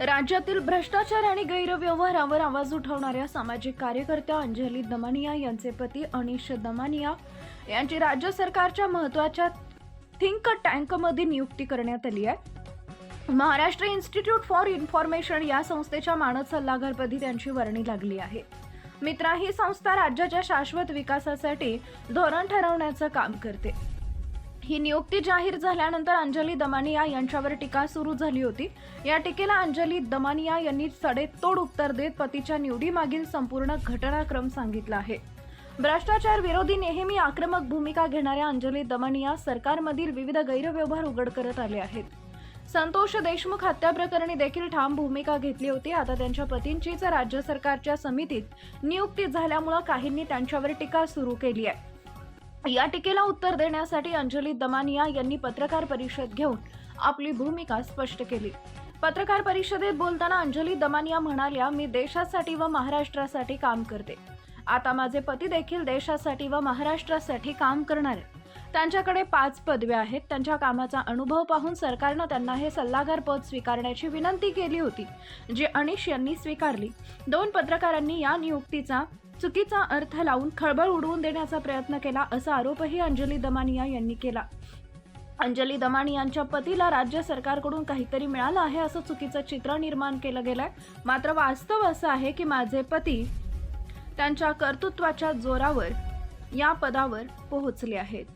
राज्यातील भ्रष्टाचार आणि गैरव्यवहारावर आवाज उठवणाऱ्या सामाजिक कार्यकर्त्या अंजली दमानिया यांचे पती अनिश दमानिया यांची राज्य सरकारच्या महत्त्वाच्या थिंक टँकमध्ये नियुक्ती करण्यात आली आहे. महाराष्ट्र इन्स्टिट्यूट फॉर इन्फॉर्मेशन या संस्थेच्या मानद सल्लागारपदी त्यांची वर्णी लागली आहे. मित्रा ही संस्था राज्याच्या शाश्वत विकासासाठी धोरण ठरवण्याचं काम करते. ही नियुक्ती जाहीर झाल्यानंतर अंजली दमानिया यांच्यावर टीका सुरू झाली होती. या टीकेला अंजली दमानिया यांनी सडेतोड उत्तर देत पतीच्या निवडीमागील संपूर्ण घटनाक्रम सांगितला आहे. भ्रष्टाचार विरोधी नेहमी आक्रमक भूमिका घेणाऱ्या अंजली दमानिया सरकारमधील विविध गैरव्यवहार उघड करत आले आहेत. संतोष देशमुख हत्या प्रकरणी देखील ठाम भूमिका घेतली होती. आता त्यांच्या पतींचीच राज्य सरकारच्या समितीत नियुक्ती झाल्यामुळं काहींनी त्यांच्यावर टीका सुरू केली आहे. या टीकेला उत्तर देण्यासाठी अंजली दमानिया यांनी पत्रकार परिषद घेऊन आपली भूमिका स्पष्ट केली. पत्रकार परिषदेत बोलताना अंजली दमानिया म्हणाल्या मी देशासाठी व महाराष्ट्रासाठी काम करते. आता माझे पती देखील देशासाठी व महाराष्ट्रासाठी काम करणार आहे त्यांच्याकडे पाच पदव्या आहेत. त्यांच्या कामाचा अनुभव पाहून सरकारनं त्यांना हे सल्लागार पद स्वीकारण्याची विनंती केली होती जी अनिश यांनी स्वीकारली. दोन पत्रकारांनी या नियुक्तीचा चुकीचा अर्थ लावून खळबळ उडवून देण्याचा प्रयत्न केला असा आरोपही अंजली दमानिया यांनी केला. अंजली दमानी यांच्या पतीला राज्य सरकारकडून काहीतरी मिळालं आहे असं चुकीचं चित्र निर्माण केलं गेलंय. मात्र वास्तव असं आहे की माझे पती त्यांच्या कर्तृत्वाच्या जोरावर या पदावर पोहोचले आहेत.